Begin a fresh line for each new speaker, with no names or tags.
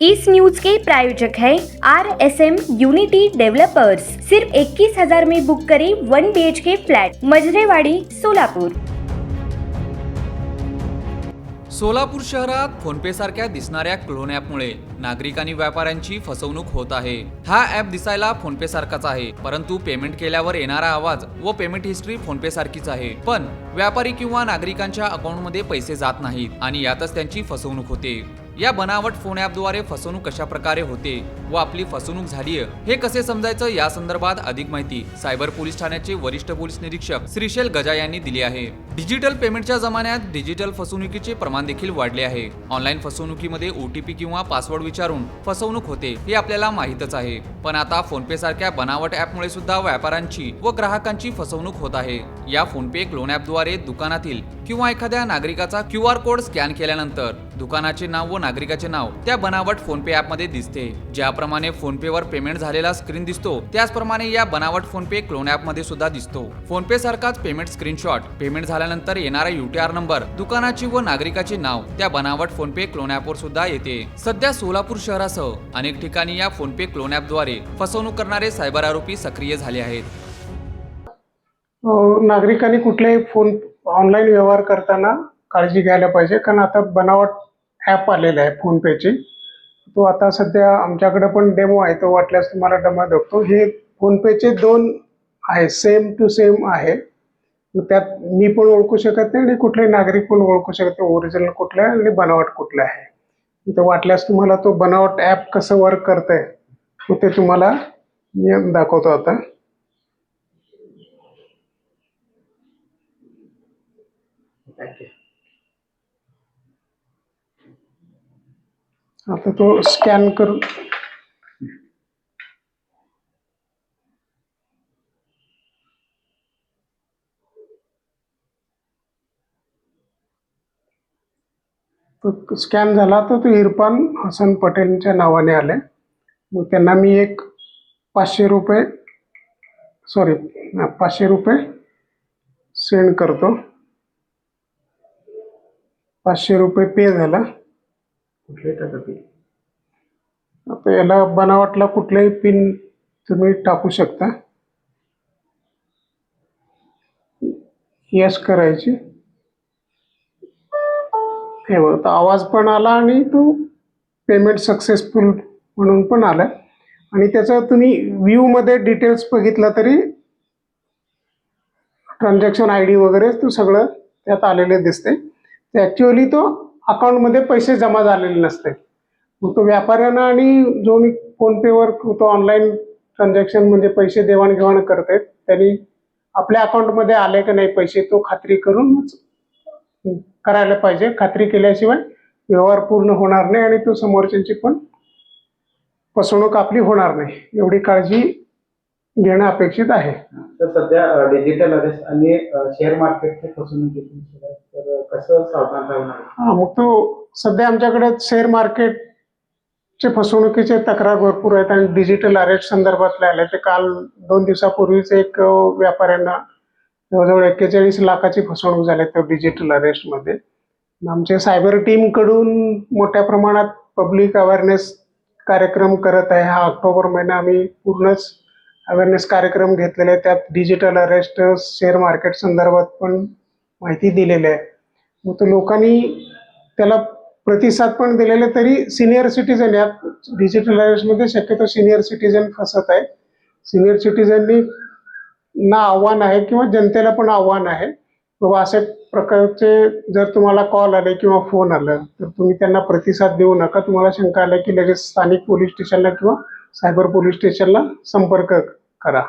इस news के प्रायोजक है R S M unity developers सिर्फ इक्कीस हजार में बुक करें one B H K flat Majrewadi Solapur.
Solapur शहरात फोनपे सारख्या दिसणाऱ्या क्लोन ॲपमुळे नागरिक आणि व्यापाऱ्यांची फसवणूक होत आहे. हा ॲप दिसायला फोनपे सारखाच आहे परंतु पेमेंट केल्यावर येणारा आवाज व पेमेंट हिस्ट्री फोनपे सारखीच आहे. पण व्यापारी किंवा नागरिकांच्या अकाउंटमध्ये पैसे जात नाहीत आणि यातच त्यांची फसवणूक होते. या बनावट फोन ॲपद्वारे फसवणूक कशा प्रकारे होते व आपली फसवणूक झालीय हे कसे समजायचं या संदर्भात अधिक माहिती सायबर पोलीस ठाण्याचे वरिष्ठ पोलीस निरीक्षक श्रीशैल गजा यांनी दिली आहे. डिजिटल पेमेंटच्या जमान्यात डिजिटल फसवणुकीचे प्रमाण देखील वाढले आहे. ऑनलाईन फसवणुकीमध्ये ओटीपी किंवा पासवर्ड विचारून फसवणूक होते हे आपल्याला माहीतच आहे. पण आता फोनपे सारख्या बनावट ॲपमुळे सुद्धा व्यापाऱ्यांची व ग्राहकांची फसवणूक होत आहे. या फोनपे क्लोन ॲपद्वारे दुकानातील किंवा एखाद्या नागरिकाचा क्यू आर कोड स्कॅन केल्यानंतर दुकानाचे नाव व नागरिकाचे नाव त्या बनावट फोनपे ॲपमध्ये दिसते. ज्याप्रमाणे फोनपेवर पेमेंट झालेला स्क्रीन दिसतो त्याचप्रमाणे या बनावट फोनपे क्लोन ॲपमध्ये सुद्धा दिसतो. फोनपे सारखाच पेमेंट स्क्रीनशॉट पेमेंट झाल्यानंतर येणारा युटीआर नंबर दुकानाची व नागरिकाचे नाव त्या बनावट फोनपे क्लोन ॲपवर सुद्धा येते. सध्या सोलापूर शहरासह अनेक ठिकाणी या फोनपे क्लोन ॲपद्वारे फसवणूक करणारे सायबर आरोपी सक्रिय झाले आहेत.
नागरिकांनी कुठलेही फोन ऑनलाईन व्यवहार करताना काळजी घ्यायला पाहिजे. कारण आता बनावट ॲप आलेला आहे फोनपेची. तो आता सध्या आमच्याकडे पण डेमो आहे. तो वाटल्यास तुम्हाला डमा दाखवतो हे फोनपेचे दोन आहे. सेम टू सेम आहे. त्यात मी पण ओळखू शकत नाही आणि कुठले नागरिक पण ओळखू शकत नाही. ओरिजिनल कुठलं आहे आणि बनावट कुठलं आहे. इथं वाटल्यास तुम्हाला तो बनावट ॲप कसं वर्क करतंय आहे ते तुम्हाला मी दाखवतो आता. आता तो स्कॅन करून तो स्कॅन झाला तर तो इरफान हसन पटेलच्या नावाने आले. मग त्यांना मी एक पाचशे रुपये सॉरी पाचशे रुपये सेंड करतो. पाचशे रुपये पे झाला. आता याला बनावटला कुठलाही पिन तुम्ही टाकू शकता. यस करायची. हे बघ आवाज पण आला आणि तो पेमेंट सक्सेसफुल म्हणून पण आला. आणि त्याचं तुम्ही व्ह्यूमध्ये डिटेल्स बघितलं तरी ट्रान्झॅक्शन आय डी वगैरे तो सगळं त्यात आलेले दिसते ते ॲक्च्युअली तो अकाउंटमध्ये पैसे जमा झालेले नसते. मग तो व्यापाऱ्यांना आणि जो मी फोनपेवर तो ऑनलाईन ट्रान्झॅक्शन म्हणजे पैसे देवाणघेवाण करते त्यांनी आपल्या अकाउंटमध्ये आले का नाही पैसे तो खात्री करूनच करायला पाहिजे. खात्री केल्याशिवाय व्यवहार पूर्ण होणार नाही आणि तो समोरच्यांची पण फसवणूक आपली होणार नाही. एवढी काळजी घेणं अपेक्षित आहे.
तर सध्या डिजिटल आणि शेअर मार्केटच्या फसवणूक कसं सावधान राहणार?
हा मग तो सध्या आमच्याकडे शेअर मार्केटचे फसवणुकीचे तक्रार भरपूर आहेत आणि डिजिटल अरेस्ट संदर्भातले आले. ते काल दोन दिवसापूर्वीच एक व्यापाऱ्यांना जवळजवळ एक्केचाळीस लाखाची फसवणूक झाली त्या डिजिटल अरेस्टमध्ये आमच्या सायबर टीमकडून मोठ्या प्रमाणात पब्लिक अवेअरनेस कार्यक्रम करत आहे. हा ऑक्टोबर महिना आम्ही पूर्णच अवेअरनेस कार्यक्रम घेतलेले आहे. त्यात डिजिटल अरेस्ट शेअर मार्केट संदर्भात पण माहिती दिलेली आहे. मग तो लोकांनी त्याला प्रतिसाद पण दिलेले तरी सिनियर सिटीजन या डिजिटलायझेशनमध्ये शक्यतो सिनियर सिटीजन फसत आहे. सिनियर सिटीजननी ना आव्हान आहे किंवा जनतेला पण आव्हान आहे. बाबा अशा प्रकारचे जर तुम्हाला कॉल आले किंवा फोन आलं तर तुम्ही त्यांना प्रतिसाद देऊ नका. तुम्हाला शंका आल्या की लगेच स्थानिक पोलीस स्टेशनला किंवा सायबर पोलीस स्टेशनला संपर्क करा.